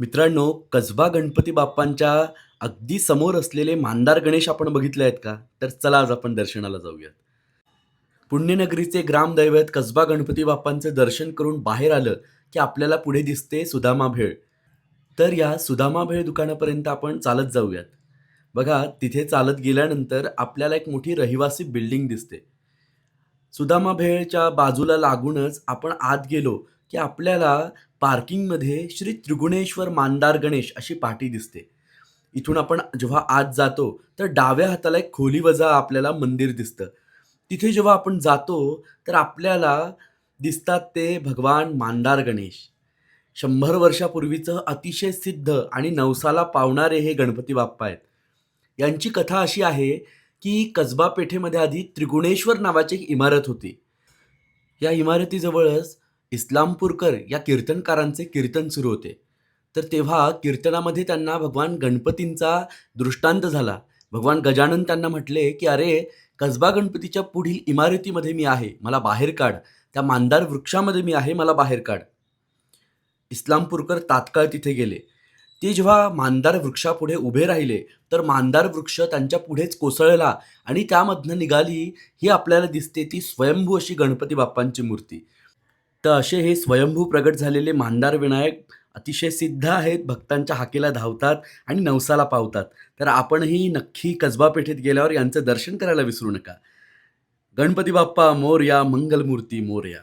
मित्रांनो, कसबा गणपती बाप्पांच्या अगदी समोर असलेले मानदार गणेश आपण बघितले आहेत का? तर चला आज आपण दर्शनाला जाऊयात. पुण्यनगरीचे ग्रामदैवत कसबा गणपती बाप्पांचं दर्शन करून बाहेर आलं, की आपल्याला पुढे दिसते सुदामा भेळ. तर या सुदामा भेळ दुकानापर्यंत आपण चालत जाऊयात. बघा, तिथे चालत गेल्यानंतर आपल्याला एक मोठी रहिवासी बिल्डिंग दिसते. सुदामा भेळच्या बाजूला लागूनच आपण आत गेलो, की आपल्याला पार्किंगमध्ये श्री त्रिगुणेश्वर मांदार गणेश अशी पाटी दिसते. इथून आपण जेव्हा आत जातो, तर डाव्या हाताला एक खोलीवजा आपल्याला मंदिर दिसतं. तिथे जेव्हा आपण जातो, तर आपल्याला दिसतात ते भगवान मांदार गणेश. शंभर वर्षापूर्वीचं अतिशय सिद्ध आणि नवसाला पावणारे हे गणपती बाप्पा आहेत. यांची कथा अशी आहे, की कसबा पेठेमध्ये आधी त्रिगुणेश्वर नावाची एक इमारत होती. या इमारतीजवळच इस्लामपूरकर या कीर्तनकारांचे कीर्तन सुरू होते. तर तेव्हा कीर्तनामध्ये त्यांना भगवान गणपतींचा दृष्टांत झाला. भगवान गजानन त्यांना म्हटले, की "अरे, कसबा गणपतीच्या पुढील इमारतीमध्ये मी आहे, मला बाहेर काढ. त्या मानदार वृक्षामध्ये मी आहे, मला बाहेर काढ." इस्लामपूरकर तात्काळ तिथे गेले. ते जेव्हा मानदार वृक्षापुढे उभे राहिले, तर मानदार वृक्ष त्यांच्या पुढेच कोसळला आणि त्यामधनं निघाली ही आपल्याला दिसते ती स्वयंभू अशी गणपती बाप्पांची मूर्ती. तर असे हे स्वयंभू प्रगट झालेले मांदार विनायक अतिशय सिद्ध आहेत, भक्तांच्या हाकेला धावतात आणि नवसाला पावतात. तर आपणही नक्की कसबा पेठेत गेल्यावर यांचं दर्शन करायला विसरू नका. गणपती बाप्पा मोरया, मंगलमूर्ती मोरया.